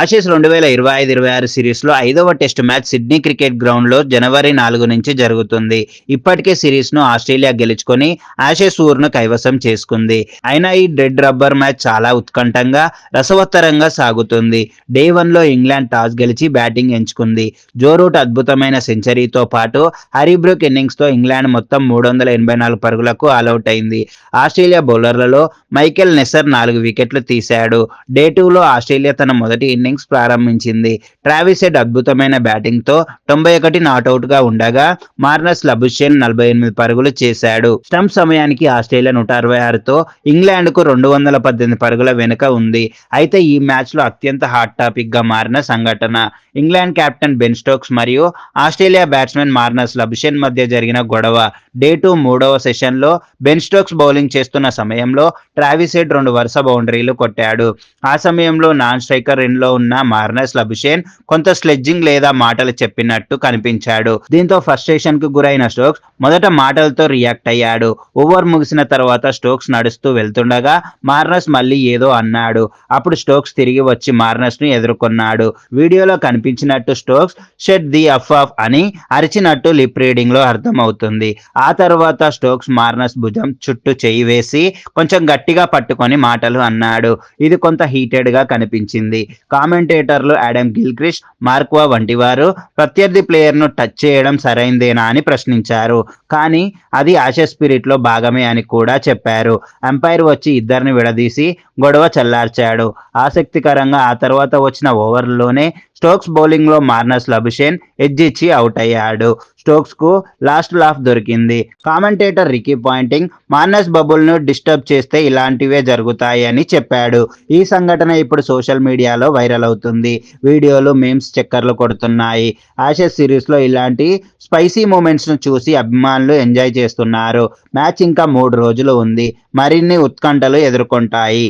ఆషీస్ రెండు వేల ఇరవై ఐదు ఇరవై ఆరు సిరీస్లో ఐదవ టెస్ట్ మ్యాచ్ సిడ్నీ క్రికెట్ గ్రౌండ్లో జనవరి నాలుగు నుంచి జరుగుతుంది. ఇప్పటికే సిరీస్ను ఆస్ట్రేలియా గెలుచుకొని ఆషీస్ ఊరును కైవసం చేసుకుంది. అయినా ఈ డెడ్ రబ్బర్ మ్యాచ్ చాలా ఉత్కంఠంగా రసవత్తరంగా సాగుతుంది. డే వన్లో ఇంగ్లాండ్ టాస్ గెలిచి బ్యాటింగ్ ఎంచుకుంది. జో రూట్ అద్భుతమైన సెంచరీతో పాటు హరీబ్రూక్ ఇన్నింగ్స్తో ఇంగ్లాండ్ మొత్తం మూడు వందల ఎనభై నాలుగు పరుగులకు ఆల్అవుట్ అయింది. ఆస్ట్రేలియా బౌలర్లలో మైకెల్ నెసర్ నాలుగు వికెట్లు తీశాడు. డే టూలో ఆస్ట్రేలియా తన మొదటి ఇన్నింగ్స్ ప్రారంభించింది. ట్రావిస్ హెడ్ అద్భుతమైన బ్యాటింగ్తో తొంభై ఒకటి నాట్అవుట్గా ఉండగా మార్నస్ లబుషేన్ నలభై ఎనిమిది పరుగులు చేశాడు. స్టంప్ సమయానికి ఆస్ట్రేలియా నూట అరవై ఆరుతో ఇంగ్లాండ్కు రెండు వందల పద్దెనిమిది పరుగుల వెనుక ఉంది. అయితే ఈ మ్యాచ్లో అత్యంత హాట్ టాపిక్గా మారిన సంఘటన. ఇంగ్లాండ్ కెప్టెన్ బెన్ స్టోక్స్ మరియు ఆస్ట్రేలియా బ్యాట్స్మెన్ మార్నస్ లబుషెన్ మధ్య జరిగిన గొడవ. డే టూ మూడవ సెషన్లో బెన్ స్టోక్స్ బౌలింగ్ చేస్తున్న సమయంలో ట్రావిస్ హెడ్ రెండు వరుస బౌండరీలు కొట్టాడు. ఆ సమయంలో నాన్ స్ట్రైకర్లో ఉన్న మార్నస్ లబుషేన్ కొంత స్లెడ్జింగ్ లేదా మాటలు చెప్పినట్టు కనిపించాడు. దీంతో ఫ్రస్ట్రేషన్కు గురైన స్టోక్స్ మొదట మాటలతో రియాక్ట్ అయ్యాడు. ఓవర్ ముగిసిన తర్వాత స్టోక్స్ నడుస్తూ వెళ్తుండగా మార్నస్ మళ్ళీ ఏదో అన్నాడు. అప్పుడు స్టోక్స్ తిరిగి వచ్చి మార్నస్ను ఎదుర్కొన్నాడు. వీడియోలో కనిపి కనిపించినట్టు Stokes shut the of off అని అరిచినట్టు లిప్ రీడింగ్లో అర్థమవుతుంది. ఆ తర్వాత స్టోక్స్ మార్నస్ భుజం చుట్టూ చేయి వేసి కొంచెం గట్టిగా పట్టుకొని మాటలు అన్నాడు. ఇది కొంత హీటెడ్గా కనిపించింది. కామెంటేటర్లు యాడమ్ గిల్క్రిష్ మార్క్వా వంటి వారు ప్రత్యర్థి ప్లేయర్ను టచ్ చేయడం సరైందేనా అని ప్రశ్నించారు. కానీ అది ఆశ స్పిరిట్లో భాగమే అని కూడా చెప్పారు. అంపైర్ వచ్చి ఇద్దరిని విడదీసి గొడవ చల్లార్చాడు. ఆసక్తికరంగా ఆ తర్వాత వచ్చిన ఓవర్లోనే స్టోక్స్ బౌలింగ్లో మార్నస్ లబుషేన్ ఎజ్జిచ్చి అవుట్ అయ్యాడు స్టోక్స్కు లాస్ట్ లాఫ్ దొరికింది. కామెంటేటర్ రికీ పాయింటింగ్ మార్నస్ బబుల్ను డిస్టర్బ్ చేస్తే ఇలాంటివే జరుగుతాయి అని చెప్పాడు. ఈ సంఘటన ఇప్పుడు సోషల్ మీడియాలో వైరల్ అవుతుంది. వీడియోలు మేమ్స్ చక్కర్లు కొడుతున్నాయి. ఆషెస్ సిరీస్లో ఇలాంటి స్పైసీ మూమెంట్స్ను చూసి అభిమానులు ఎంజాయ్ చేస్తున్నారు. మ్యాచ్ ఇంకా మూడు రోజులు ఉంది. మరిన్ని ఉత్కంఠలు ఎదుర్కొంటాయి.